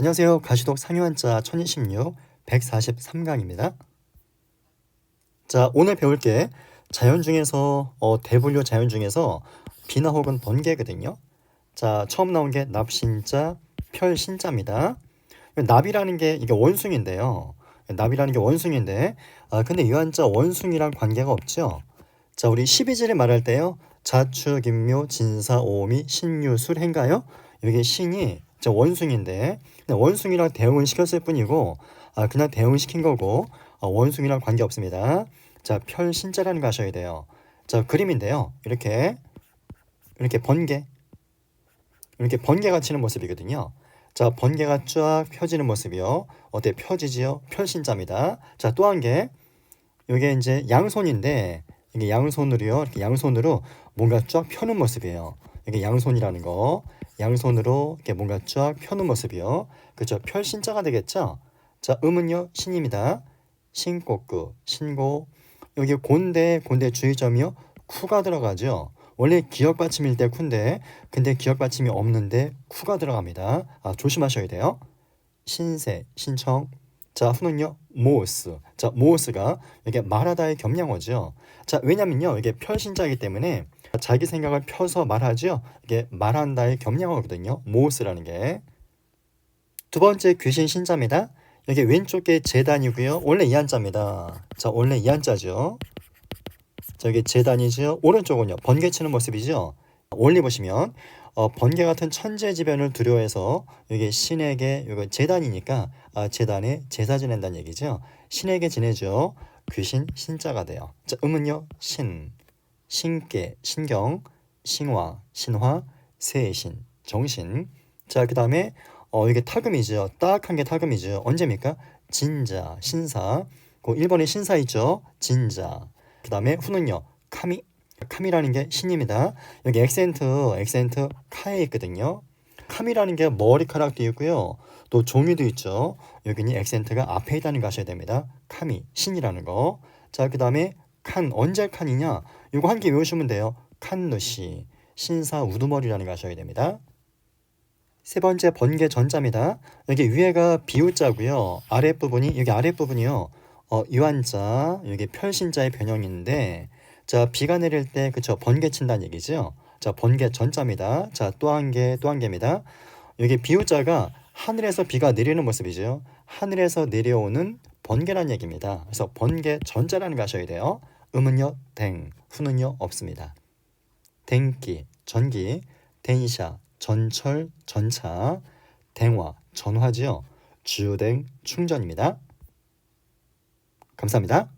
안녕하세요. 가시독 상유한자 1026 143강입니다. 자, 오늘 배울 게 자연 중에서 어, 대분류 자연 중에서 비나 혹은 번개거든요. 자, 처음 나온 게 납신자, 별신자입니다. 납이라는 게 이게 원숭인데요. 납이라는 게 원숭인데 아, 근데 이 한자 원숭이랑 관계가 없죠. 자, 우리 12지를 말할 때요. 자추, 김묘, 진사, 오미, 신유, 술행가요? 이게 신이 저 원숭인데 그냥 원숭이랑 대응을 시켰을 뿐이고 아, 그냥 대응을 시킨 거고 아, 원숭이랑 관계 없습니다. 자, 별신자라는 거 하셔야 돼요. 자, 그림인데요. 이렇게 이렇게 번개 이렇게 번개가 치는 모습이거든요. 자, 번개가 쫙 펴지는 모습이요. 어때 펴지지요? 별신자입니다. 자, 또 한 개. 이게 이제 양손인데 이게 양손으로요. 이렇게 양손으로 뭔가 쫙 펴는 모습이에요. 이게 양손이라는 거. 양손으로 이렇게 뭔가 쫙 펴는 모습이요. 그죠? 별신자가 되겠죠? 자, 음은요. 신입니다. 신꽃구, 신고. 여기 곤대, 곤대 주의점이요. 쿠가 들어가죠. 원래 기억 받침일 때 쿠인데 근데 기억 받침이 없는데 쿠가 들어갑니다. 아, 조심하셔야 돼요. 신세, 신청. 자, 후는요. 모스. 자, 모스가 이게 말하다의 겸양어죠. 자, 왜냐면요. 이게 별신자이기 때문에 자기 생각을 펴서 말하죠. 이게 말한다의 겸양어거든요. 모스라는 게. 두 번째 귀신 신자입니다. 여기 왼쪽에 재단이고요. 원래 이 한자입니다. 자, 원래 이 한자죠. 저기 재단이죠. 오른쪽은요. 번개 치는 모습이죠. 원리 보시면 어, 번개 같은 천재지변을 두려워해서 이게 신에게 이거 재단이니까 아, 재단에 제사 지낸다는 얘기죠. 신에게 지내죠. 귀신 신자가 돼요. 자, 음은요. 신, 신께, 신경, 신화, 신화, 세신, 정신. 자, 그 다음에 어, 이게 타금이죠. 딱 한 게 타금이죠. 언제입니까? 진자, 신사. 그 1번에 신사 있죠. 진자. 그 다음에 후는요. 카미. 카미라는 게 신입니다. 여기 액센트, 액센트 카에 있거든요. 카미라는 게 머리카락도 있고요. 또 종이도 있죠. 여기는 액센트가 앞에 있다는 거 아셔야 됩니다. 카미, 신이라는 거. 자, 그 다음에 칸, 언제 칸이냐? 이거 한 개 외우시면 돼요. 칸누시, 신사 우두머리라는 거 아셔야 됩니다. 세 번째 번개 전자입니다. 여기 위에가 비우자고요. 아랫부분이 여기 아랫부분이요. 어, 유한자, 여기 별신자의 변형인데 자, 비가 내릴 때 그쵸 번개 친다는 얘기죠. 자, 번개 전자입니다. 자, 또 한 개, 또 한 개입니다. 여기 비우자가 하늘에서 비가 내리는 모습이죠. 하늘에서 내려오는 번개라는 얘기입니다. 그래서 번개 전자라는 거 하셔야 돼요. 음은요, 댕, 후는요, 없습니다. 댕기, 전기, 덴샤, 전철, 전차, 댕화, 전화지요. 주댕, 충전입니다. 감사합니다.